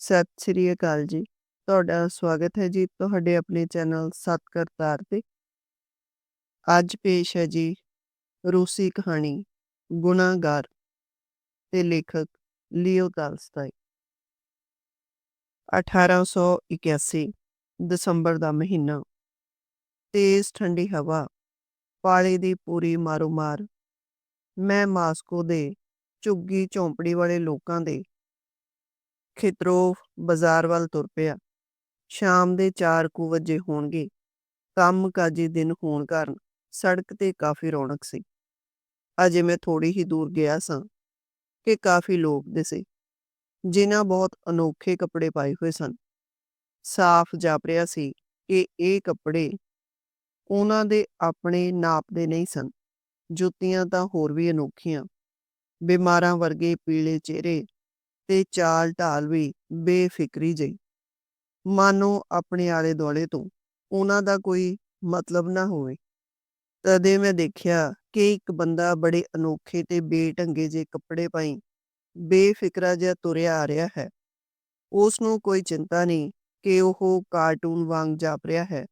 ਸਤਿ ਸ੍ਰੀ ਅਕਾਲ ਜੀ। ਤੁਹਾਡਾ ਸਵਾਗਤ ਹੈ ਜੀ ਤੁਹਾਡੇ ਆਪਣੇ ਚੈਨਲ ਸੱਤ ਕਰਤਾਰ ਤੇ। ਅੱਜ ਪੇਸ਼ ਹੈ ਜੀ ਰੂਸੀ ਕਹਾਣੀ ਗੁਨਾਹਗਾਰ ਤੇ ਲੇਖਕ ਲਿਓ ਤਾਲਸਤਾਈ 1881 ਦਸੰਬਰ ਦਾ ਮਹੀਨਾ ਤੇਜ਼ ਠੰਡੀ ਹਵਾ, ਪਾਲੇ ਦੀ ਪੂਰੀ ਮਾਰੋ ਮਾਰ ਮੈਂ ਮਾਸਕੋ ਦੇ ਝੁੱਗੀ ਝੌਂਪੜੀ ਵਾਲੇ ਲੋਕਾਂ ਦੇ ਖਿਤਰੋਵ ਬਾਜ਼ਾਰ ਵੱਲ ਤੁਰ ਪਿਆ। ਸ਼ਾਮ ਦੇ 4 ਕੁ ਵਜੇ ਹੋਣਗੇ। ਕੰਮ ਕਾਜੀ ਦਿਨ ਹੋਣ ਕਾਰਨ ਸੜਕ ਤੇ ਕਾਫੀ ਰੌਣਕ ਸੀ। ਅਜੇ ਮੈਂ ਥੋੜੀ ਹੀ ਦੂਰ ਗਿਆ ਸਾਂ ਕਿ ਕਾਫੀ ਲੋਕ ਦਿਸੇ ਜਿਨ੍ਹਾਂ ਬਹੁਤ ਅਨੋਖੇ ਕੱਪੜੇ ਪਾਏ ਹੋਏ ਸਨ। ਸਾਫ਼ ਜਾਪ ਰਿਹਾ ਸੀ ਕਿ ਇਹ ਕੱਪੜੇ ਉਹਨਾਂ ਦੇ ਆਪਣੇ ਨਾਪ ਦੇ ਨਹੀਂ ਸਨ, ਜੁੱਤੀਆਂ ਤਾਂ ਹੋਰ ਵੀ ਅਨੋਖੀਆਂ। ਬਿਮਾਰਾਂ ਵਰਗੇ ਪੀਲੇ ਚਿਹਰੇ ਤੇ ਚਾਲ ਢਾਲ ਵੀ ਬੇਫਿਕਰੀ ਜਈ ਮਾਨੋ ਆਪਣੇ ਆਲੇ ਦੁਆਲੇ ਤੋਂ ਉਹਨਾਂ ਦਾ ਕੋਈ ਮਤਲਬ ਨਾ ਹੋਵੇ। ਤਦੇ ਮੈਂ ਦੇਖਿਆ ਕਿ ਇੱਕ ਬੰਦਾ ਬੜੇ ਅਨੋਖੇ ਤੇ ਬੇਢੰਗੇ ਜੇ ਕੱਪੜੇ ਪਾਈ ਬੇਫਿਕਰਾ ਜਿਹਾ ਤੁਰਿਆ ਆ ਰਿਹਾ ਹੈ। ਉਸ ਨੂੰ ਕੋਈ ਚਿੰਤਾ ਨਹੀਂ ਕਿ ਉਹ ਕਾਰਟੂਨ ਵਾਂਗ ਜਾਪ ਰਿਹਾ ਹੈ।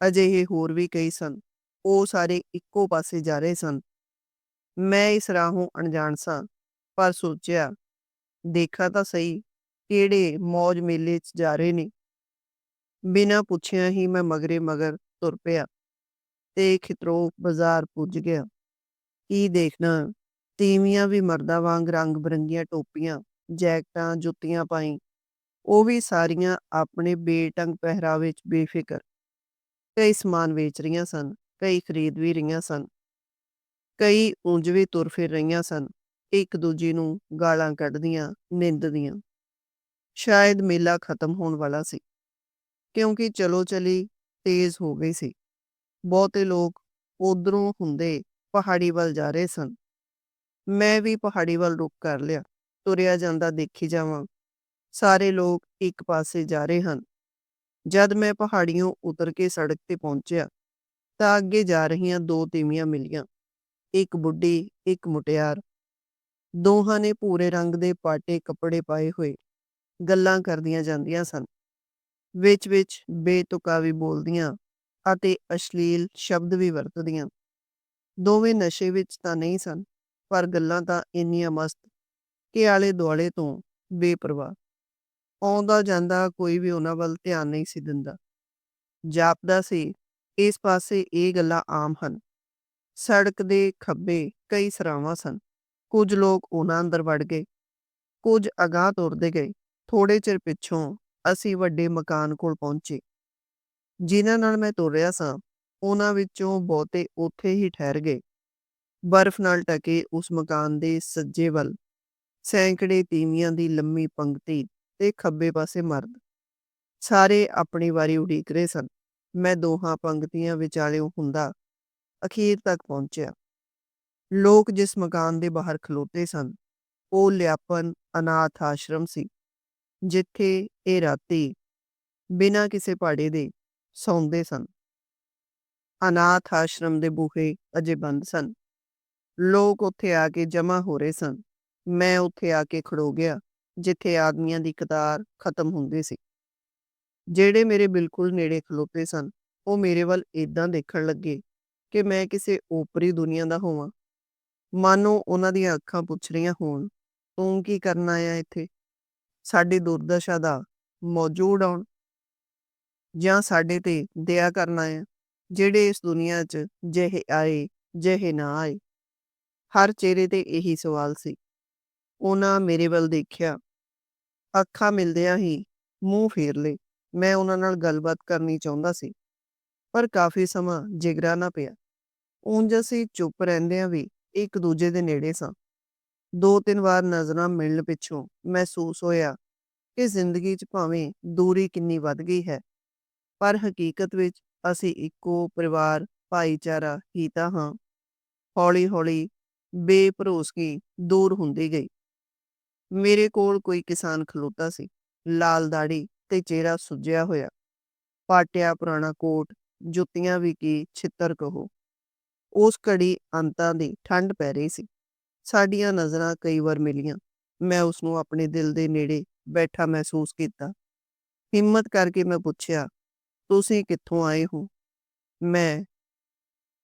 ਅਜਿਹੇ ਹੋਰ ਵੀ ਕਈ ਸਨ। ਉਹ ਸਾਰੇ ਇੱਕੋ ਪਾਸੇ ਜਾ ਰਹੇ ਸਨ। ਮੈਂ ਇਸ ਰਾਹੋਂ ਅਣਜਾਣ ਸਾਂ, ਪਰ ਸੋਚਿਆ ਦੇਖਾ ਤਾਂ ਸਹੀ ਕਿਹੜੇ ਮੌਜ ਮੇਲੇ 'ਚ ਜਾ ਰਹੇ ਨੇ। ਬਿਨਾਂ ਪੁੱਛਿਆ ਹੀ ਮੈਂ ਮਗਰੇ ਮਗਰ ਤੁਰ ਪਿਆ ਤੇ ਖਿਤਰੋ ਬਾਜ਼ਾਰ ਪੁੱਜ ਗਿਆ। ਕੀ ਦੇਖਣਾ, ਤੀਵੀਆਂ ਵੀ ਮਰਦਾਂ ਵਾਂਗ ਰੰਗ ਬਰੰਗੀਆਂ ਟੋਪੀਆਂ, ਜੈਕਟਾਂ, ਜੁੱਤੀਆਂ ਪਾਈ। ਉਹ ਵੀ ਸਾਰੀਆਂ ਆਪਣੇ ਬੇਟੰਗ ਪਹਿਰਾਵੇ 'ਚ ਬੇਫਿਕਰ। ਕਈ ਸਮਾਨ ਵੇਚ ਰਹੀਆਂ ਸਨ, ਕਈ ਖਰੀਦ ਵੀ ਰਹੀਆਂ ਸਨ, ਕਈ ਉਂਝ ਵੀ ਤੁਰ ਫਿਰ ਰਹੀਆਂ ਸਨ। ਇੱਕ ਦੂਜੀ ਨੂੰ ਗਾਲਾਂ ਕੱਢਦੀਆਂ, ਨਿੰਦਦੀਆਂ। ਸ਼ਾਇਦ ਮੇਲਾ ਖਤਮ ਹੋਣ ਵਾਲਾ ਸੀ, ਕਿਉਂਕਿ ਚਲੋ ਚਲੀ ਤੇਜ਼ ਹੋ ਗਈ ਸੀ। ਬਹੁਤੇ ਲੋਕ ਉਧਰੋਂ ਹੁੰਦੇ ਪਹਾੜੀ ਵੱਲ ਜਾ ਰਹੇ ਸਨ। ਮੈਂ ਵੀ ਪਹਾੜੀ ਵੱਲ ਰੁਕ ਕਰ ਲਿਆ, ਤੁਰਿਆ ਜਾਂਦਾ ਦੇਖੀ ਜਾਵਾਂ। ਸਾਰੇ ਲੋਕ ਇੱਕ ਪਾਸੇ ਜਾ ਰਹੇ ਹਨ। ਜਦ ਮੈਂ ਪਹਾੜੀਆਂ ਉਤਰ ਕੇ ਸੜਕ ਤੇ ਪਹੁੰਚਿਆ, ਤਾਂ ਅੱਗੇ ਜਾ ਰਹੀਆਂ ਦੋ ਤੀਵੀਆਂ ਮਿਲੀਆਂ। ਇੱਕ ਬੁੱਢੀ, ਇੱਕ ਮੁਟਿਆਰ। ਦੋਹਾਂ ਨੇ ਭੂਰੇ ਰੰਗ ਦੇ ਪਾਟੇ ਕੱਪੜੇ ਪਾਏ ਹੋਏ। ਗੱਲਾਂ ਕਰਦੀਆਂ ਜਾਂਦੀਆਂ ਸਨ। ਵਿੱਚ-ਵਿੱਚ ਬੇਤੁਕਾ ਵੀ ਬੋਲਦੀਆਂ ਅਤੇ ਅਸ਼ਲੀਲ ਸ਼ਬਦ ਵੀ ਵਰਤਦੀਆਂ। ਦੋਵੇਂ ਨਸ਼ੇ ਵਿੱਚ ਤਾਂ ਨਹੀਂ ਸਨ, ਪਰ ਗੱਲਾਂ ਤਾਂ ਇੰਨੀਆਂ ਮਸਤ ਕਿ ਆਲੇ ਦੁਆਲੇ ਤੋਂ ਬੇਪਰਵਾਹ। ਆਉਂਦਾ ਜਾਂਦਾ ਕੋਈ ਵੀ ਉਹਨਾਂ ਵੱਲ ਧਿਆਨ ਨਹੀਂ ਸੀ ਦਿੰਦਾ। ਜਾਪਦਾ ਸੀ, ਇਸ ਪਾਸੇ ਇਹ ਗੱਲਾਂ ਆਮ ਹਨ। ਸੜਕ ਦੇ ਖੱਬੇ ਕਈ ਸਰਾਵਾਂ ਸਨ। ਕੁਝ ਲੋਕ ਉਹਨਾਂ ਅੰਦਰ ਵੜ ਗਏ। ਕੁਝ ਅਗਾਹ ਤੁਰਦੇ ਗਏ। ਥੋੜੇ ਚਿਰ ਪਿੱਛੋਂ ਅਸੀਂ ਵੱਡੇ ਮਕਾਨ ਕੋਲ ਪਹੁੰਚੇ। ਜਿਨ੍ਹਾਂ ਨਾਲ ਮੈਂ ਤੁਰ ਰਿਹਾ ਸਾਂ, ਉਹਨਾਂ ਵਿੱਚੋਂ ਬਹੁਤੇ ਉੱਥੇ ਹੀ ਠਹਿਰ ਗਏ। ਬਰਫ਼ ਨਾਲ ਢਕੇ ਉਸ ਮਕਾਨ ਦੇ ਸੱਜੇ ਵੱਲ, ਸੈਂਕੜੇ ਤੀਵੀਆਂ ਦੀ ਲੰਮੀ ਪੰਕਤੀ ਤੇ ਖੱਬੇ ਪਾਸੇ ਮਰਦ। ਸਾਰੇ ਆਪਣੀ ਵਾਰੀ ਉਡੀਕ ਰਹੇ ਸਨ, ਮੈਂ ਦੋਹਾਂ ਪੰਕਤੀਆਂ ਵਿਚਾਲਿਓਂ ਹੁੰਦਾ ਅਖੀਰ ਤੱਕ ਪਹੁੰਚਿਆ। ਲੋਕ ਜਿਸ ਮਕਾਨ ਦੇ ਬਾਹਰ ਖਲੋਤੇ ਸਨ, ਉਹ ਲਿਆਪਨ ਅਨਾਥ ਆਸ਼ਰਮ ਸੀ, ਜਿੱਥੇ ਇਹ ਰਾਤੀ ਬਿਨਾਂ ਕਿਸੇ ਪਾੜੇ ਦੇ ਸੌਂਦੇ ਸਨ। ਅਨਾਥ ਆਸ਼ਰਮ ਦੇ ਬੂਹੇ ਅਜੇ ਬੰਦ ਸਨ। ਲੋਕ ਉੱਥੇ ਆ ਕੇ ਜਮ੍ਹਾਂ ਹੋ ਰਹੇ ਸਨ। ਮੈਂ ਉੱਥੇ ਆ ਕੇ ਖੜੋ ਗਿਆ, ਜਿੱਥੇ ਆਦਮੀਆਂ ਦੀ ਕਤਾਰ ਖਤਮ ਹੁੰਦੀ ਸੀ। ਜਿਹੜੇ ਮੇਰੇ ਬਿਲਕੁਲ ਨੇੜੇ ਖਲੋਤੇ ਸਨ, ਉਹ ਮੇਰੇ ਵੱਲ ਇਦਾਂ ਦੇਖਣ ਲੱਗੇ ਕਿ ਮੈਂ ਕਿਸੇ ਓਪਰੀ ਦੁਨੀਆ ਦਾ ਹੋਵਾਂ। ਮਾਨੋ ਉਹਨਾਂ ਦੀਆਂ ਅੱਖਾਂ ਪੁੱਛ ਰਹੀਆਂ ਹੋਣ, ਤੂੰ ਕੀ ਕਰਨ ਆਇਆ ਇੱਥੇ? ਸਾਡੀ ਦੁਰਦਸ਼ਾ ਦਾ ਮੌਜੂਦ ਆਉਣ ਜਾਂ ਸਾਡੇ ਤੇ ਦਇਆ ਕਰਨ ਆਇਆ? ਜਿਹੜੇ ਇਸ ਦੁਨੀਆ 'ਚ ਜਿਹੇ ਆਏ, ਜਿਹੇ ਨਾ ਆਏ? ਹਰ ਚਿਹਰੇ ਤੇ ਇਹੀ ਸਵਾਲ ਸੀ। ਉਹਨਾਂ ਮੇਰੇ ਵੱਲ ਦੇਖਿਆ। ਅੱਖਾਂ ਮਿਲਦਿਆਂ ਹੀ ਮੂੰਹ ਫੇਰ ਲਏ। ਮੈਂ ਉਹਨਾਂ ਨਾਲ ਗੱਲਬਾਤ ਕਰਨੀ ਚਾਹੁੰਦਾ ਸੀ, ਪਰ ਕਾਫੀ ਸਮਾਂ ਜਿਗਰਾ ਨਾ ਪਿਆ। ਉਂਝ ਅਸੀਂ ਚੁੱਪ ਰਹਿੰਦਿਆਂ ਵੀ ਇੱਕ ਦੂਜੇ ਦੇ ਨੇੜੇ ਸਾਂ। ਦੋ ਤਿੰਨ ਵਾਰ ਨਜ਼ਰਾਂ ਮਿਲਣ ਪਿੱਛੋਂ ਮਹਿਸੂਸ ਹੋਇਆ ਕਿ ਜ਼ਿੰਦਗੀ 'ਚ ਭਾਵੇਂ ਦੂਰੀ ਕਿੰਨੀ ਵੱਧ ਗਈ ਹੈ, ਪਰ ਹਕੀਕਤ ਵਿੱਚ ਅਸੀਂ ਇੱਕੋ ਪਰਿਵਾਰ, ਭਾਈਚਾਰਾ ਹੀ ਤਾਂ ਹਾਂ। ਹੌਲੀ-ਹੌਲੀ ਬੇਭਰੋਸਗੀ ਦੂਰ ਹੁੰਦੀ ਗਈ। ਮੇਰੇ ਕੋਲ ਕੋਈ ਕਿਸਾਨ ਖਲੋਤਾ ਸੀ। ਲਾਲ ਦਾੜੀ ਤੇ ਚਿਹਰਾ ਸੁੱਜਿਆ ਹੋਇਆ। ਪਾਟਿਆ ਪੁਰਾਣਾ ਕੋਟ, ਜੁੱਤੀਆਂ ਵੀ ਕੀ ਛਿੱਤਰ ਕਹੋ। ਉਸ ਘੜੀ ਅੰਤਾਂ ਦੀ ਠੰਡ ਪੈ ਰਹੀ ਸੀ। ਸਾਡੀਆਂ ਨਜ਼ਰਾਂ ਕਈ ਵਾਰ ਮਿਲੀਆਂ। ਮੈਂ ਉਸ ਨੂੰ ਆਪਣੇ ਦਿਲ ਦੇ ਨੇੜੇ ਬੈਠਾ ਮਹਿਸੂਸ ਕੀਤਾ। ਹਿੰਮਤ ਕਰਕੇ ਮੈਂ ਪੁੱਛਿਆ, ਤੁਸੀਂ ਕਿੱਥੋਂ ਆਏ ਹੋ? ਮੈਂ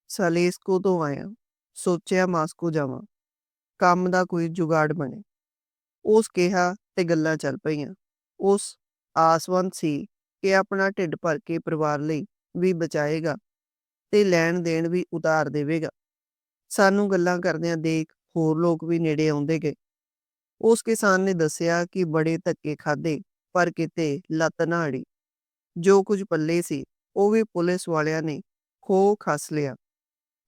ਸਾਲੇਸਕੋ ਤੋਂ ਆਇਆ। ਸੋਚਿਆ, ਮਾਸਕੋ ਜਾਵਾਂ। ਕੰਮ ਦਾ ਕੋਈ ਜੁਗਾੜ ਬਣੇ। ਉਸ ਕਿਹਾ ਤੇ ਗੱਲਾਂ ਚੱਲ ਪਈਆਂ। ਉਸ ਆਸਵੰਤ ਸੀ ਕਿ ਆਪਣਾ ਢਿੱਡ ਭਰ ਕੇ ਪਰਿਵਾਰ ਲਈ ਵੀ ਬਚਾਏਗਾ। ਤੇ ਲੈਣ ਦੇਣ ਵੀ ਉਤਾਰ ਦੇਵੇਗਾ। ਸਾਨੂੰ ਗੱਲਾਂ ਕਰਦਿਆਂ ਦੇਖ ਹੋਰ ਲੋਕ ਵੀ ਨੇੜੇ ਆਉਂਦੇ ਗਏ। ਉਸ ਕਿਸਾਨ ਨੇ ਦੱਸਿਆ ਕਿ ਬੜੇ ਧੱਕੇ ਖਾਦੇ ਪਰ ਕਿਤੇ ਲੱਤ ਨਾ ਅੜੀ। ਜੋ ਕੁਝ ਪੱਲੇ ਸੀ, ਉਹ ਵੀ ਪੁਲਿਸ ਵਾਲਿਆਂ ਨੇ ਖੋ ਖਸ ਲਿਆ।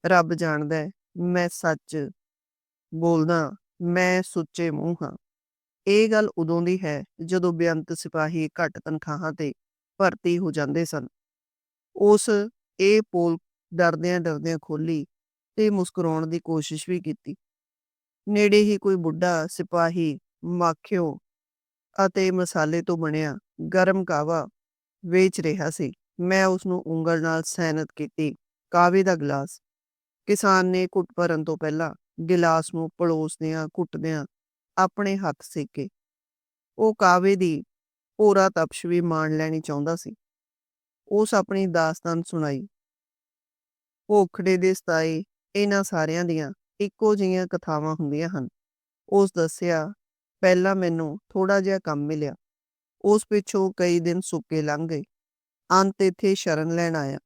ਰੱਬ ਜਾਣਦਾ ਹੈ, ਮੈਂ ਸੱਚ ਬੋਲਦਾ, ਮੈਂ ਸੁੱਚੇ ਮੂੰਹ ਹਾਂ। ਇਹ ਗੱਲ ਉਦੋਂ ਦੀ ਹੈ, ਜਦੋਂ ਬੇਅੰਤ ਸਿਪਾਹੀ ਘੱਟ ਤਨਖਾਹਾਂ ਤੇ ਭਰਤੀ ਹੋ ਜਾਂਦੇ ਸਨ। ਉਸ ਇਹ ਪੋਲ ਡਰਦਿਆਂ ਡਰਦਿਆਂ ਖੋਲੀ ਤੇ ਮੁਸਕਰਾਉਣ ਦੀ ਕੋਸ਼ਿਸ਼ ਵੀ ਕੀਤੀ। ਨੇੜੇ ਹੀ ਕੋਈ ਬੁੱਢਾ, ਸਿਪਾਹੀ, ਮਾਖਿਓ ਅਤੇ ਮਸਾਲੇ ਤੋਂ ਬਣਿਆ ਗਰਮ ਕਾਵਾ ਵੇਚ ਰਿਹਾ ਸੀ। ਮੈਂ ਉਸ ਨੂੰ ਉਂਗਲ ਨਾਲ ਸੈਨਤ ਕੀਤੀ। ਕਾਵੇ ਦਾ ਗਲਾਸ? ਕਿਸਾਨ ਨੇ ਘੁੱਟ ਭਰਨ ਤੋਂ ਪਹਿਲਾਂ ਗਿਲਾਸ ਨੂੰ ਪਲੋਸਦਿਆਂ ਘੁੱਟਦਿਆਂ ਆਪਣੇ ਹੱਥ ਸੇਕੇ। ਉਹ ਕਾਵੇ ਦੀ ਪੂਰਾ ਤਪਸ਼ ਵੀ ਮਾਣ ਲੈਣੀ ਚਾਹੁੰਦਾ ਸੀ। ਉਸ ਆਪਣੀ ਦਾਸਤਾਨ ਸੁਣਾਈ। ਭੋਖੜੇ ਦੇ ਸਤਾਏ ਇਹਨਾਂ ਸਾਰਿਆਂ ਦੀਆਂ ਇੱਕੋ ਜਿਹੀਆਂ ਕਥਾਵਾਂ ਹੁੰਦੀਆਂ ਹਨ। ਉਸ ਦੱਸਿਆ, ਪਹਿਲਾਂ ਮੈਨੂੰ ਥੋੜਾ ਜਿਹਾ ਕੰਮ ਮਿਲਿਆ। ਉਸ ਪਿੱਛੋਂ ਕਈ ਦਿਨ ਸੁੱਕੇ ਲੰਘ ਗਏ। ਅੰਤ ਇੱਥੇ ਸ਼ਰਨ ਲੈਣ ਆਇਆ।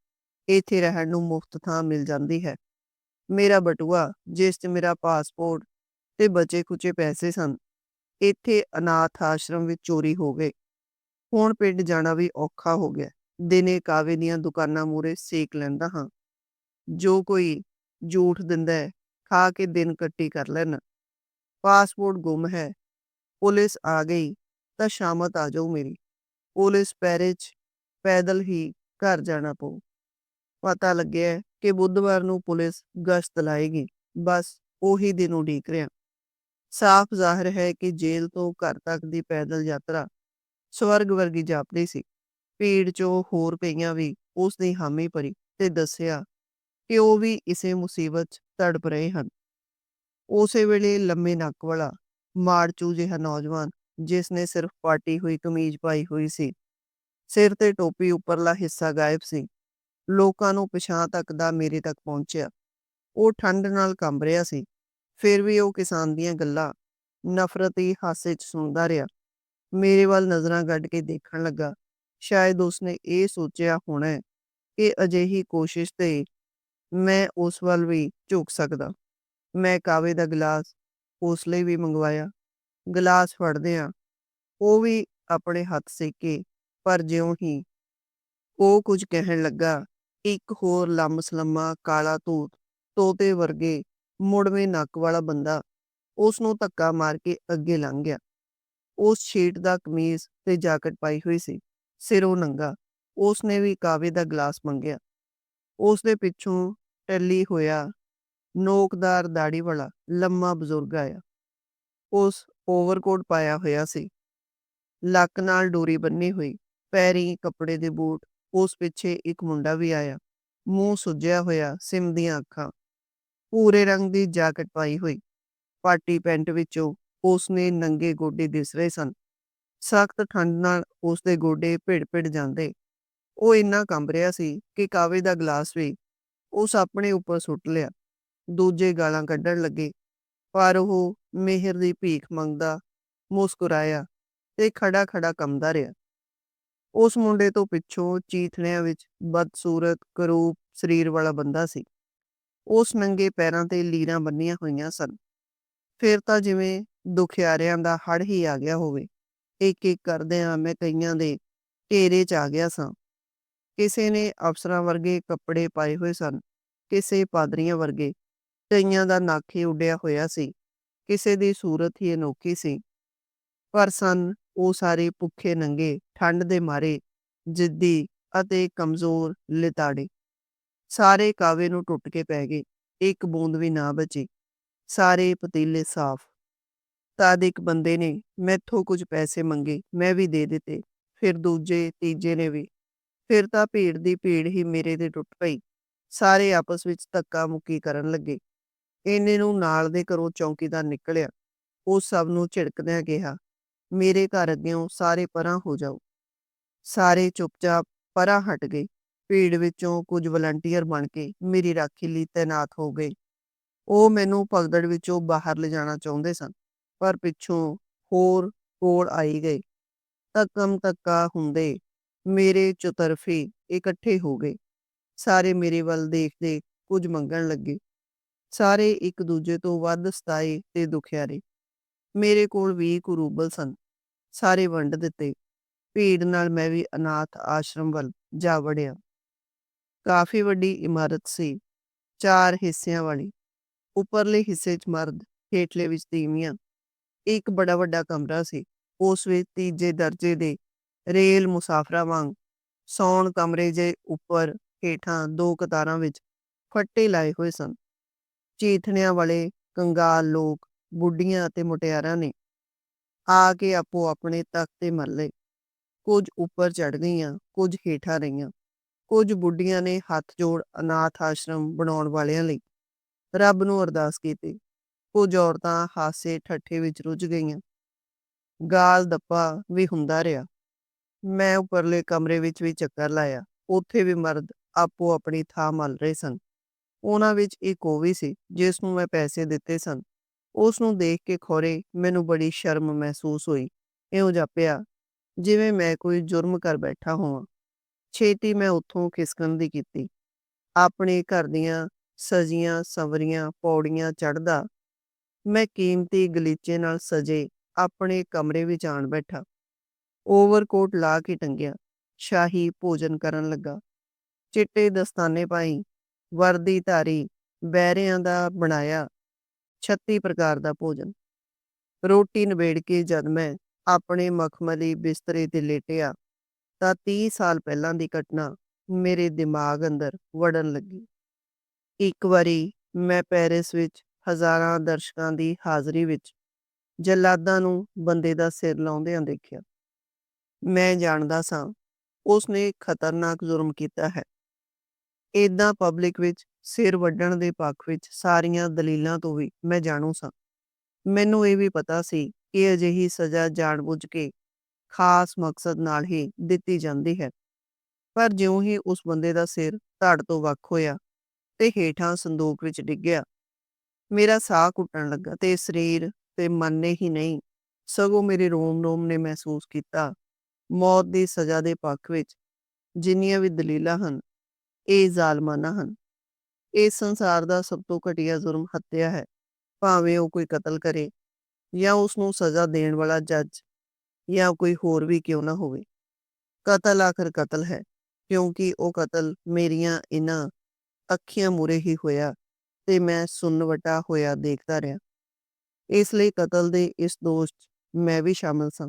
ਇੱਥੇ ਰਹਿਣ ਨੂੰ ਮੁਫਤ ਥਾਂ ਮਿਲ ਜਾਂਦੀ ਹੈ। ਮੇਰਾ ਬਟੂਆ, ਜਿਸ 'ਚ ਮੇਰਾ ਪਾਸਪੋਰਟ ਤੇ ਬਚੇ ਕੁਚੇ ਪੈਸੇ ਸਨ, ਇੱਥੇ ਅਨਾਥ ਆਸ਼ਰਮ ਵਿੱਚ ਚੋਰੀ ਹੋ ਗਏ। ਹੁਣ ਪਿੰਡ ਜਾਣਾ ਵੀ ਔਖਾ ਹੋ ਗਿਆ। ਦਿਨੇ ਕਾਵੇ ਦੀਆਂ ਦੁਕਾਨਾਂ ਮੂਰੇ ਸੇਕ ਲੈਂਦਾ ਹਾਂ। ਜੋ ਕੋਈ ਝੂਠ ਦਿੰਦਾ ਹੈ, ਖਾ ਕੇ ਦਿਨ ਕੱਟੀ ਕਰ ਲੈਣ। ਪਾਸਪੋਰਟ ਗੁੰਮ ਹੈ। ਪੁਲਿਸ ਆ ਗਈ, ਤਾਂ ਸ਼ਾਮਤ ਆ ਜਾਓ ਮੇਰੀ। ਪੁਲਿਸ ਪੈਰੇ 'ਚ ਪੈਦਲ ਹੀ ਘਰ ਜਾਣਾ ਪਊ। ਪਤਾ ਲੱਗਿਆ ਕਿ ਬੁੱਧਵਾਰ ਨੂੰ ਪੁਲਿਸ ਗਸ਼ਤ ਲਾਏਗੀ। ਬਸ ਉਹੀ ਦਿਨ ਉਡੀਕ ਰਿਹਾ। ਸਾਫ਼ ਜ਼ਾਹਿਰ ਹੈ ਕਿ ਜੇਲ੍ਹ ਤੋਂ ਘਰ ਤੱਕ ਦੀ ਪੈਦਲ ਯਾਤਰਾ ਸਵਰਗ ਵਰਗੀ ਜਾਪਦੀ ਸੀ। ਭੀੜ 'ਚੋਂ ਹੋਰ ਪਈਆਂ ਵੀ ਉਸ ਦੀ ਹਾਮੀ ਭਰੀ ਤੇ ਦੱਸਿਆ ਕਿ ਉਹ ਵੀ ਇਸੇ ਮੁਸੀਬਤ 'ਚ ਤੜਪ ਰਹੇ ਹਨ। ਉਸੇ ਵੇਲੇ ਲੰਮੇ ਨੱਕ ਵਾਲਾ ਮਾੜਚੂ ਜਿਹਾ ਨੌਜਵਾਨ, ਜਿਸ ਨੇ ਸਿਰਫ ਪਾਟੀ ਹੋਈ, ਕਮੀਜ਼ ਪਾਈ ਹੋਈ ਸੀ, ਸਿਰ ਤੇ ਟੋਪੀ ਉੱਪਰਲਾ ਹਿੱਸਾ ਗਾਇਬ ਸੀ। ਲੋਕਾਂ ਨੂੰ ਪਿਛਾ ਤੱਕ ਦਾ ਮੇਰੇ ਤੱਕ ਪਹੁੰਚਿਆ। ਉਹ ਠੰਡ ਨਾਲ ਕੰਬ ਰਿਹਾ ਸੀ। ਫਿਰ ਵੀ ਉਹ ਕਿਸਾਨ ਦੀਆਂ ਗੱਲਾਂ, ਨਫ਼ਰਤੀ ਹਾਸੇ 'ਚ ਸੁਣਦਾ ਰਿਹਾ। ਮੇਰੇ ਵੱਲ ਨਜ਼ਰਾਂ ਗੱਡ ਕੇ ਦੇਖਣ ਲੱਗਾ। ਸ਼ਾਇਦ ਉਸਨੇ ਇਹ ਸੋਚਿਆ ਹੋਣਾ ਕਿ ਅਜਿਹੀ ਕੋਸ਼ਿਸ਼ ਤੇ ਮੈਂ ਉਸ ਵੱਲ ਵੀ ਝੁਕ ਸਕਦਾ। ਮੈਂ ਕਾਵੇ ਦਾ ਗਲਾਸ ਉਸ ਲਈ ਵੀ ਮੰਗਵਾਇਆ। ਗਲਾਸ ਫੜਦਿਆਂ ਉਹ ਵੀ ਆਪਣੇ ਹੱਥ ਸੇਕੇ, ਪਰ ਜਿਉਂ ਹੀ ਉਹ ਕੁਝ ਕਹਿਣ ਲੱਗਾ, ਇੱਕ ਹੋਰ ਲੰਮ-ਸਲੰਮਾ ਕਾਲਾ ਧੂਤ ਤੋਤੇ ਵਰਗੇ ਮੁੜਵੇਂ ਨੱਕ ਵਾਲਾ ਬੰਦਾ ਉਸ ਨੂੰ ਧੱਕਾ ਮਾਰ ਕੇ ਅੱਗੇ ਲੰਘ ਗਿਆ। ਉਸ ਸ਼ੀਟ ਦਾ ਕਮੀਜ਼ ਤੇ ਜਾਕਟ ਪਾਈ ਹੋਈ ਸੀ। ਸਿਰੋਂ ਨੰਗਾ। ਉਸ ਨੇ ਵੀ ਕਾਵੇ ਦਾ ਗਲਾਸ ਮੰਗਿਆ। ਉਸ ਦੇ ਪਿੱਛੋਂ ਟੱਲੀ ਹੋਇਆ ਨੋਕਦਾਰ ਦਾੜੀ ਵਾਲਾ ਲੰਮਾ ਬਜ਼ੁਰਗ ਆਇਆ। ਉਸ ਓਵਰਕੋਟ ਪਾਇਆ ਹੋਇਆ ਸੀ। ਲੱਕ ਨਾਲ ਡੋਰੀ ਬੰਨੀ ਹੋਈ ਪੈਰੀ ਕੱਪੜੇ ਦੇ ਬੂਟ ਉਸ ਪਿੱਛੇ ਇੱਕ ਮੁੰਡਾ ਵੀ ਆਇਆ। ਮੂੰਹ ਸੁੱਜਿਆ ਹੋਇਆ ਸਿਮ ਦੀਆਂ ਅੱਖਾਂ ਪੂਰੇ ਰੰਗ ਦੀ ਜਾਕਟ ਪਾਈ ਹੋਈ। ਪਾਟੀ ਪੈਂਟ ਵਿੱਚੋਂ ਉਸ ਨੇ ਨੰਗੇ ਗੋਡੇ ਦਿਸ ਰਹੇ ਸਨ। ਸਖਤ ਠੰਡ ਨਾਲ ਉਸ ਦੇ ਗੋਡੇ ਭਿੜ-ਭਿੜ ਜਾਂਦੇ ਉਹ ਇੰਨਾ ਕੰਬ ਰਿਹਾ ਸੀ ਕਿ ਕਾਵੇ ਦਾ ਗਲਾਸ ਵੀ ਉਸ ਆਪਣੇ ਉੱਪਰ ਸੁੱਟ ਲਿਆ। ਦੂਜੇ ਗਾਲਾਂ ਕੱਢਣ ਲੱਗੇ, ਪਰ ਉਹ ਮਿਹਰ ਦੀ ਭੀਖ ਮੰਗਦਾ ਮੁਸਕਰਾਇਆ ਤੇ ਖੜਾ ਖੜਾ ਕੰਬਦਾ ਰਿਹਾ। ਉਸ ਮੁੰਡੇ ਤੋਂ ਪਿੱਛੋਂ ਚੀਥੜਿਆਂ ਵਿੱਚ ਬਦਸੂਰਤ, ਕਰੂਪ, ਸਰੀਰ ਵਾਲਾ ਬੰਦਾ ਸੀ। ਉਸ ਨੰਗੇ ਪੈਰਾਂ ਤੇ ਲੀਰਾਂ ਬੰਨੀਆਂ ਹੋਈਆਂ ਸਨ। ਫਿਰ ਤਾਂ ਜਿਵੇਂ ਦੁਖਿਆਰਿਆਂ ਦਾ ਹੜ ਹੀ ਆ ਗਿਆ ਹੋਵੇ ਇੱਕ ਇੱਕ ਕਰਦਿਆਂ ਮੈਂ ਕਈਆਂ ਦੇ ਘੇਰੇ 'ਚ ਆ ਗਿਆ ਸਾਂ। ਕਿਸੇ ਨੇ ਅਫਸਰਾਂ ਵਰਗੇ ਕੱਪੜੇ ਪਾਏ ਹੋਏ ਸਨ, ਕਿਸੇ ਪਾਦਰੀਆਂ ਵਰਗੇ। ਕਈਆਂ ਦਾ ਨਾਖੇ ਹੀ ਉੱਡਿਆ ਹੋਇਆ ਸੀ, ਕਿਸੇ ਦੀ ਸੂਰਤ ਹੀ ਅਨੋਖੀ ਸੀ। ਪਰ ਸਨ ਉਹ ਸਾਰੇ ਭੁੱਖੇ ਨੰਗੇ ਠੰਡ ਦੇ ਮਾਰੇ, ਜਿੱਦੀ ਅਤੇ ਕਮਜ਼ੋਰ, ਲਿਤਾੜੇ। ਸਾਰੇ ਕਾਵੇ ਨੂੰ ਟੁੱਟ ਕੇ ਪੈ ਗਏ, ਇੱਕ ਬੂੰਦ ਵੀ ਨਾ ਬਚੀ। ਸਾਰੇ ਪਤੀਲੇ ਸਾਫ਼। ਤਦ ਇੱਕ ਬੰਦੇ ਨੇ, ਮੈਥੋਂ ਕੁਝ ਪੈਸੇ ਮੰਗੇ, ਮੈਂ ਵੀ ਦੇ ਦਿੱਤੇ, ਫਿਰ ਦੂਜੇ, ਤੀਜੇ ਨੇ ਵੀ ਫਿਰ ਤਾਂ ਭੀੜ ਦੀ ਭੀੜ ਹੀ ਮੇਰੇ ਤੇ ਟੁੱਟ ਪਈ। ਸਾਰੇ ਆਪਸ ਵਿੱਚ ਧੱਕਾ ਮੁੱਕੀ ਕਰਨ ਲੱਗੇ। ਇੰਨੇ ਨੂੰ ਨਾਲ ਦੇ ਘਰੋਂ ਚੌਕੀਦਾਰ ਨਿਕਲਿਆ। ਉਹ ਸਭ ਨੂੰ ਝਿੜਕਦਿਆਂ ਕਿਹਾ, ਮੇਰੇ ਘਰ ਅੱਗਿਓਂ ਸਾਰੇ ਪਰਾਂ ਹੋ ਜਾਓ। ਸਾਰੇ ਚੁੱਪਚਾਪ ਪਰਾਂ ਹਟ ਗਏ। ਭੀੜ ਵਿੱਚੋਂ ਕੁਝ ਵਲੰਟੀਅਰ ਬਣ ਕੇ ਮੇਰੀ ਰਾਖੀ ਲਈ ਤਾਇਨਾਤ ਹੋ ਗਏ। ਉਹ ਮੈਨੂੰ ਭਗਦੜ ਵਿੱਚੋਂ ਬਾਹਰ ਲਿਜਾਣਾ ਚਾਹੁੰਦੇ ਸਨ, ਪਰ ਪਿੱਛੋਂ ਹੋਰ ਕੋਲ ਆਈ ਗਏ। ਧੱਕਮ ਧੱਕਾ ਹੁੰਦੇ ਮੇਰੇ ਚੁਤਰਫੇ ਇਕੱਠੇ ਹੋ ਗਏ। ਸਾਰੇ ਮੇਰੇ ਵੱਲ ਦੇਖਦੇ ਕੁਝ ਮੰਗਣ ਲੱਗੇ। ਸਾਰੇ ਇੱਕ ਦੂਜੇ ਤੋਂ ਵੱਧ ਸਤਾਏ ਤੇ ਦੁਖਿਆਰੇ। ਮੇਰੇ ਕੋਲ ਵੀ ਕੁ ਰੂਬਲ ਸਨ। ਸਾਰੇ ਵੰਡ ਦਿੱਤੇ। ਭੀੜ ਨਾਲ ਮੈਂ ਵੀ ਅਨਾਥ ਆਸ਼ਰਮ ਵੱਲ ਜਾ ਵੜਿਆ। ਕਾਫੀ ਵੱਡੀ ਇਮਾਰਤ ਸੀ। ਚਾਰ ਹਿੱਸਿਆਂ ਵਾਲੀ। ਉੱਪਰਲੇ ਹਿੱਸੇ 'ਚ ਮਰਦ, ਹੇਠਲੇ ਵਿੱਚ ਤੀਵੀਆਂ। ਇੱਕ ਬੜਾ ਵੱਡਾ ਕਮਰਾ ਸੀ। ਉਸ ਵਿੱਚ ਤੀਜੇ ਦਰਜੇ ਦੇ ਰੇਲ ਮੁਸਾਫਰਾਂ ਵਾਂਗ ਸੌਣ ਕਮਰੇ ਦੇ ਉੱਪਰ ਹੇਠਾਂ ਦੋ ਕਤਾਰਾਂ ਵਿੱਚ ਫੱਟੇ ਲਾਏ ਹੋਏ ਸਨ। ਚੀਥਣਿਆਂ ਵਾਲੇ ਕੰਗਾਲ ਲੋਕ, ਬੁੱਢੀਆਂ ਅਤੇ ਮੁਟਿਆਰਾਂ ਨੇ ਆ ਕੇ ਆਪੋ ਆਪਣੇ ਤਖਤ ਤੇ ਮਰ ਲਏ ਕੁਝ ਉੱਪਰ ਚੜ ਗਈਆਂ, ਕੁਝ ਹੇਠਾਂ ਰਹੀਆਂ। ਕੁਝ ਬੁੱਢੀਆਂ ਨੇ ਹੱਥ ਜੋੜ ਅਨਾਥ ਆਸ਼ਰਮ ਬਣਾਉਣ ਵਾਲਿਆਂ ਲਈ ਰੱਬ ਨੂੰ ਅਰਦਾਸ ਕੀਤੀ। ਕੁਝ ਔਰਤਾਂ ਹਾਸੇ ਠੱਠੇ ਵਿੱਚ ਰੁੱਝ ਗਈਆਂ। ਗਾਲ ਦੱਪਾ ਵੀ ਹੁੰਦਾ ਰਿਹਾ। ਮੈਂ ਉੱਪਰਲੇ ਕਮਰੇ ਵਿੱਚ ਵੀ ਚੱਕਰ ਲਾਇਆ। ਉੱਥੇ ਵੀ ਮਰਦ ਆਪੋ ਆਪਣੀ ਥਾਂ ਮਲ ਰਹੇ ਸਨ। ਉਹਨਾਂ ਵਿੱਚ ਇੱਕ ਉਹ ਵੀ ਸੀ, ਜਿਸ ਨੂੰ ਮੈਂ ਪੈਸੇ ਦਿੱਤੇ ਸਨ। ਉਸ ਨੂੰ ਦੇਖ ਕੇ ਖੋਰੇ ਮੈਨੂੰ ਬੜੀ ਸ਼ਰਮ ਮਹਿਸੂਸ ਹੋਈ। ਇਉਂ ਜਾਪਿਆ ਜਿਵੇਂ ਮੈਂ ਕੋਈ ਜੁਰਮ ਕਰ ਬੈਠਾ ਹੋਵਾਂ। ਛੇਤੀ ਮੈਂ ਉੱਥੋਂ ਖਿਸਕਣ ਦੀ ਕੀਤੀ। ਆਪਣੇ ਘਰ ਦੀਆਂ ਸਜੀਆਂ, ਸੰਵਰੀਆਂ, ਪੌੜੀਆਂ ਚੜ੍ਹਦਾ, ਮੈਂ ਕੀਮਤੀ ਗਲੀਚੇ ਨਾਲ ਸਜੇ ਆਪਣੇ ਕਮਰੇ ਵਿੱਚ ਆਣ ਬੈਠਾ। ਓਵਰਕੋਟ ਲਾ ਕੇ ਟੰਗਿਆ, ਸ਼ਾਹੀ ਭੋਜਨ ਕਰਨ ਲੱਗਾ। ਚਿੱਟੇ ਦਸਤਾਨੇ ਪਾਈ, ਵਰਦੀ ਧਾਰੀ ਬਹਿਰਿਆਂ ਦਾ ਬਣਾਇਆ 36 ਪ੍ਰਕਾਰ ਦਾ ਭੋਜਨ। ਰੋਟੀ ਨਿਬੇੜ ਕੇ ਜਦ ਮੈਂ ਆਪਣੇ ਮਖਮਲੀ ਬਿਸਤਰੇ ਤੇ ਲੇਟਿਆ ਤਾਂ 30 ਸਾਲ ਪਹਿਲਾਂ ਦੀ ਘਟਨਾ ਮੇਰੇ ਦਿਮਾਗ ਅੰਦਰ ਵੜਨ ਲੱਗੀ। ਇੱਕ ਵਾਰੀ ਮੈਂ ਪੈਰਿਸ ਵਿੱਚ ਹਜ਼ਾਰਾਂ ਦਰਸ਼ਕਾਂ ਦੀ ਹਾਜ਼ਰੀ ਵਿੱਚ ਜਲਾਦਾਂ ਨੂੰ ਬੰਦੇ ਦਾ ਸਿਰ ਲਾਉਂਦਿਆਂ ਦੇਖਿਆ। ਮੈਂ ਜਾਣਦਾ ਸਾਂ। ਉਸ ਨੇ ਖਤਰਨਾਕ ਜ਼ੁਰਮ ਕੀਤਾ ਹੈ। ਏਦਾਂ ਪਬਲਿਕ ਵਿੱਚ ਸਿਰ ਵੱਢਣ ਦੇ ਪੱਖ ਵਿੱਚ ਸਾਰੀਆਂ ਦਲੀਲਾਂ ਤੋਂ ਵੀ ਮੈਂ ਜਾਣੂ ਸਾਂ। ਮੈਨੂੰ ਇਹ ਵੀ ਪਤਾ ਸੀ ਕਿ ਅਜਿਹੀ ਸਜ਼ਾ ਜਾਣਬੁੱਝ ਕੇ ਖਾਸ ਮਕਸਦ ਨਾਲ ਹੀ ਦਿੱਤੀ ਜਾਂਦੀ ਹੈ। ਪਰ ਜਿਉਂ ਹੀ ਉਸ ਬੰਦੇ ਦਾ ਸਿਰ ਧੜ ਤੋਂ ਵੱਖ ਹੋਇਆ ਤੇ ਹੇਠਾਂ ਸੰਦੂਕ ਵਿੱਚ ਡਿੱਗਿਆ ਮੇਰਾ ਸਾਹ ਘੁੱਟਣ ਲੱਗਾ ਤੇ ਸਰੀਰ ਤੇ ਮਨ ਨੇ ਹੀ ਨਹੀਂ ਸਗੋਂ ਮੇਰੇ ਰੋਮ-ਰੋਮ ਨੇ ਮਹਿਸੂਸ ਕੀਤਾ ਮੌਤ ਦੀ ਸਜ਼ਾ ਦੇ ਪੱਖ ਵਿੱਚ ਜਿੰਨੀਆਂ ਵੀ ਦਲੀਲਾਂ ਹਨ, ਇਹ ਜ਼ਾਲਮਾਨਾ ਹਨ। ਇਸ ਸੰਸਾਰ ਦਾ ਸਭ ਤੋਂ ਘਟੀਆ ਜ਼ੁਰਮ ਹੱਤਿਆ ਹੈ। ਭਾਵੇਂ ਉਹ ਕੋਈ ਕਤਲ ਕਰੇ ਜਾਂ ਉਸ ਨੂੰ ਸਜ਼ਾ ਦੇਣ ਵਾਲਾ ਜੱਜ ਜਾਂ ਕੋਈ ਹੋਰ ਵੀ ਕਿਉਂ ਨਾ ਹੋਵੇ। ਕਤਲ ਆਖਰ ਕਤਲ ਹੈ, ਕਿਉਂਕਿ ਉਹ ਕਤਲ ਮੇਰੀਆਂ ਇਹਨਾਂ ਅੱਖੀਆਂ ਮੂਰੇ ਹੀ ਹੋਇਆ ਤੇ ਮੈਂ ਸੁੰਨਵਟਾ ਹੋਇਆ ਦੇਖਦਾ ਰਿਹਾ। ਇਸ ਲਈ ਕਤਲ ਦੇ ਇਸ ਦੋਸ਼ ਮੈਂ ਵੀ ਸ਼ਾਮਲ ਸਾਂ।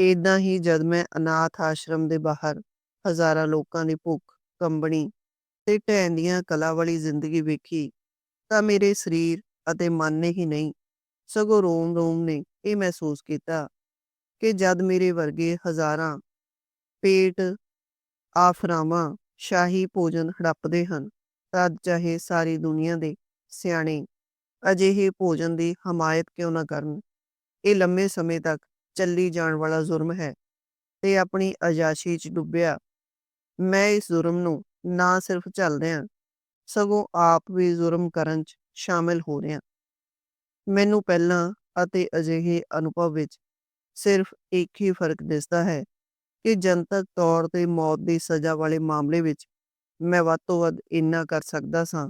ਏਦਾਂ ਹੀ ਜਦ ਮੈਂ ਅਨਾਥ ਆਸ਼ਰਮ ਦੇ ਬਾਹਰ ਹਜ਼ਾਰਾਂ ਲੋਕਾਂ ਦੀ ਭੁੱਖ ਕੰਬਣੀ ਤੇ ਢਹਿੰਦੀਆਂ ਕਲਾ ਵਾਲੀ ਜ਼ਿੰਦਗੀ ਵੇਖੀ ਤਾਂ ਮੇਰੇ ਸਰੀਰ ਅਤੇ ਮਨ ਨੇ ਹੀ ਨਹੀਂ, ਸਗੋਂ ਰੋਮ-ਰੋਮ ਨੇ ਇਹ ਮਹਿਸੂਸ ਕੀਤਾ ਕਿ ਜਦ ਮੇਰੇ ਵਰਗੇ ਹਜ਼ਾਰਾਂ ਪੇਟ ਆਫਰਾਵਾਂ ਸ਼ਾਹੀ ਭੋਜਨ ਹੜੱਪਦੇ ਹਨ, ਤਦ ਚਾਹੇ ਸਾਰੀ ਦੁਨੀਆ ਦੇ ਸਿਆਣੇ ਅਜਿਹੇ ਭੋਜਨ ਦੀ ਹਮਾਇਤ ਕਿਉਂ ਨਾ ਕਰਨ, ਇਹ ਲੰਮੇ ਸਮੇਂ ਤੱਕ ਚੱਲੀ ਜਾਣ ਵਾਲਾ ਜ਼ੁਰਮ ਹੈ ਤੇ ਆਪਣੀ ਅਜਾਸ਼ੀ 'ਚ ਡੁੱਬਿਆ। ਮੈਂ ਇਸ ਜ਼ੁਰਮ ਨੂੰ ਨਾ ਸਿਰਫ ਝੱਲ ਰਿਹਾ ਸਗੋਂ ਆਪ ਵੀ ਜ਼ੁਰਮ ਕਰਨ 'ਚ ਸ਼ਾਮਿਲ ਹੋ ਰਿਹਾ। ਮੈਨੂੰ ਪਹਿਲਾਂ ਅਤੇ ਅਜਿਹੇ ਅਨੁਭਵ ਵਿੱਚ ਸਿਰਫ ਇੱਕ ਹੀ ਫ਼ਰਕ ਦਿਸਦਾ ਹੈ ਕਿ ਜਨਤਕ ਤੌਰ ਤੇ ਮੌਤ ਦੀ ਸਜ਼ਾ ਵਾਲੇ ਮਾਮਲੇ ਵਿੱਚ ਮੈਂ ਵੱਧ ਤੋਂ ਵੱਧ ਇੰਨਾ ਕਰ ਸਕਦਾ ਸਾਂ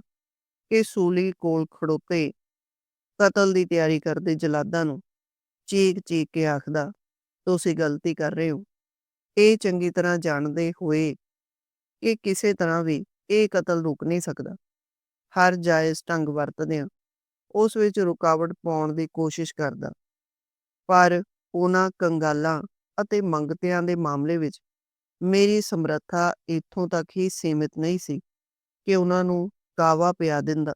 ਕਿ ਸੂਲੀ ਕੋਲ ਖੜੋਤੇ ਕਤਲ ਦੀ ਤਿਆਰੀ ਕਰਦੇ ਜਲਾਦਾਂ ਨੂੰ ਚੀਕ-ਚੀਕ ਕੇ ਆਖਦਾ, ਤੁਸੀਂ ਗਲਤੀ ਕਰ ਰਹੇ ਹੋ। ਇਹ ਚੰਗੀ ਤਰ੍ਹਾਂ ਜਾਣਦੇ ਹੋਏ ਕਿ ਕਿਸੇ ਤਰ੍ਹਾਂ ਵੀ ਇਹ ਕਤਲ ਰੁਕ ਨਹੀਂ ਸਕਦਾ। ਹਰ ਜਾਇਜ਼ ਢੰਗ ਵਰਤਦਿਆਂ ਉਸ ਵਿੱਚ ਰੁਕਾਵਟ ਪਾਉਣ ਦੀ ਕੋਸ਼ਿਸ਼ ਕਰਦਾ। ਪਰ ਉਹਨਾਂ ਕੰਗਾਲਾਂ ਅਤੇ ਮੰਗਤਿਆਂ ਦੇ ਮਾਮਲੇ ਵਿੱਚ ਮੇਰੀ ਸਮਰੱਥਾ ਇੱਥੋਂ ਤੱਕ ਹੀ ਸੀਮਿਤ ਨਹੀਂ ਸੀ ਕਿ ਉਹਨਾਂ ਨੂੰ ਕਾਵਾ ਪਿਆ ਦਿੰਦਾ।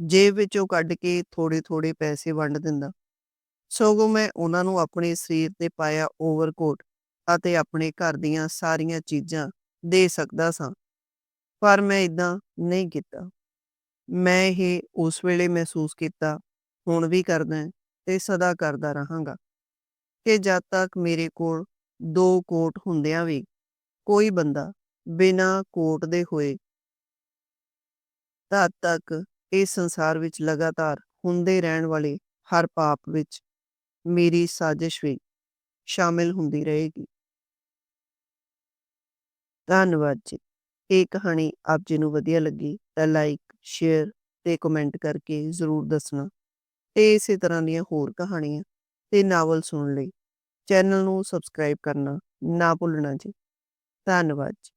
ਜੇਬ ਵਿੱਚੋਂ ਕੱਢ ਕੇ ਥੋੜੇ-ਥੋੜੇ ਪੈਸੇ ਵੰਡ ਦਿੰਦਾ। ਸਗੋਂ ਮੈਂ ਉਹਨਾਂ ਨੂੰ ਆਪਣੇ ਸਰੀਰ ਤੇ ਪਾਇਆ ਓਵਰਕੋਟ ਅਤੇ ਆਪਣੇ ਘਰ ਦੀਆਂ ਸਾਰੀਆਂ ਚੀਜ਼ਾਂ ਦੇ ਸਕਦਾ ਸਾਂ। ਪਰ ਮੈਂ ਇਦਾਂ ਨਹੀਂ ਕੀਤਾ। ਮੈਂ ਇਹ ਉਸ ਵੇਲੇ ਮਹਿਸੂਸ ਕੀਤਾ, ਹੁਣ ਵੀ ਕਰਦਾ ਤੇ ਸਦਾ ਕਰਦਾ ਰਹਾਂਗਾ ਕਿ ਜਦ ਤੱਕ ਮੇਰੇ ਕੋਲ ਦੋ ਕੋਟ ਹੁੰਦਿਆਂ ਵੀ ਕੋਈ ਬੰਦਾ ਬਿਨਾਂ ਕੋਟ ਦੇ ਹੋਏ ਤਦ ਤੱਕ ਇਸ ਸੰਸਾਰ ਵਿੱਚ ਲਗਾਤਾਰ ਹੁੰਦੇ ਰਹਿਣ ਵਾਲੇ ਹਰ ਪਾਪ ਵਿੱਚ ਮੇਰੀ ਸਾਜ਼ਿਸ਼ ਵੀ ਸ਼ਾਮਿਲ ਹੁੰਦੀ ਰਹੇਗੀ। ਧੰਨਵਾਦ ਜੀ। ਇਹ ਕਹਾਣੀ ਆਪ ਜੀ ਨੂੰ ਵਧੀਆ ਲੱਗੀ ਤਾਂ ਲਾਈਕ ਸ਼ੇਅਰ ਤੇ ਕਮੈਂਟ ਕਰਕੇ ਜ਼ਰੂਰ ਦੱਸਣਾ। ਤੇ ਇਸੇ ਤਰ੍ਹਾਂ ਦੀਆਂ ਹੋਰ ਕਹਾਣੀਆਂ ਤੇ ਨਾਵਲ ਸੁਣਨ ਲਈ ਚੈਨਲ ਨੂੰ ਸਬਸਕ੍ਰਾਈਬ ਕਰਨਾ ਨਾ ਭੁੱਲਣਾ ਜੀ। ਧੰਨਵਾਦ ਜੀ।